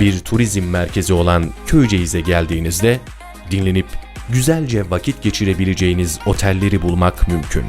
Bir turizm merkezi olan Köyceğiz'e geldiğinizde dinlenip güzelce vakit geçirebileceğiniz otelleri bulmak mümkün.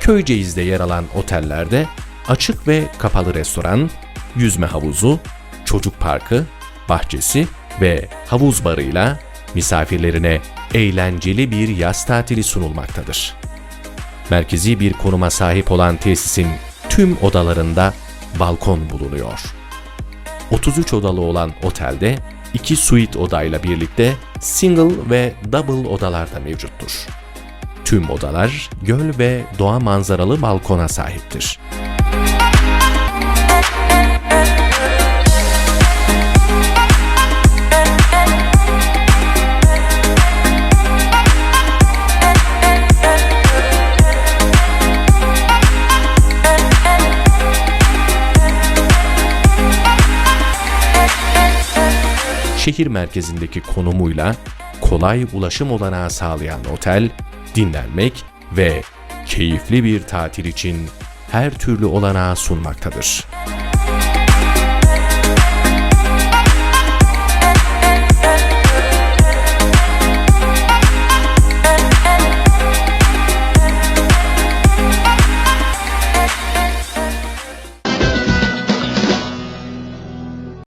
Köyceğiz'de yer alan otellerde açık ve kapalı restoran, yüzme havuzu, çocuk parkı, bahçesi ve havuz barıyla misafirlerine eğlenceli bir yaz tatili sunulmaktadır. Merkezi bir konuma sahip olan tesisin tüm odalarında balkon bulunuyor. 33 odalı olan otelde 2 suite odayla birlikte single ve double odalar da mevcuttur. Tüm odalar göl ve doğa manzaralı balkona sahiptir. Şehir merkezindeki konumuyla kolay ulaşım olanağı sağlayan otel, dinlenmek ve keyifli bir tatil için her türlü olanağı sunmaktadır.